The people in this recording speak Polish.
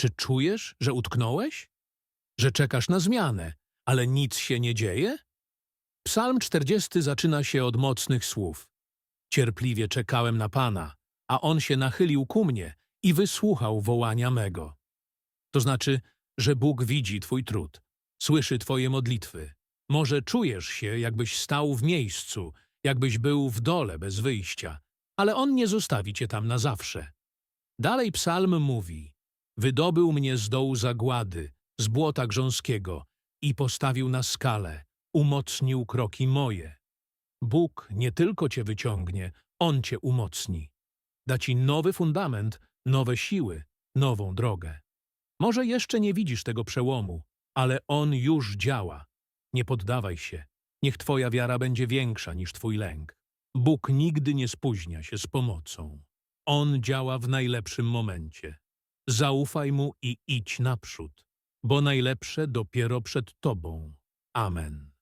Czy czujesz, że utknąłeś? Że czekasz na zmianę, ale nic się nie dzieje? Psalm 40 zaczyna się od mocnych słów. Cierpliwie czekałem na Pana, a On się nachylił ku mnie i wysłuchał wołania mego. To znaczy, że Bóg widzi Twój trud, słyszy Twoje modlitwy. Może czujesz się, jakbyś stał w miejscu, jakbyś był w dole bez wyjścia, ale On nie zostawi Cię tam na zawsze. Dalej psalm mówi, wydobył mnie z dołu zagłady, z błota grząskiego i postawił na skalę, umocnił kroki moje. Bóg nie tylko Cię wyciągnie, On Cię umocni. Da Ci nowy fundament, nowe siły, nową drogę. Może jeszcze nie widzisz tego przełomu, ale on już działa. Nie poddawaj się. Niech Twoja wiara będzie większa niż Twój lęk. Bóg nigdy nie spóźnia się z pomocą. On działa w najlepszym momencie. Zaufaj Mu i idź naprzód, bo najlepsze dopiero przed Tobą. Amen.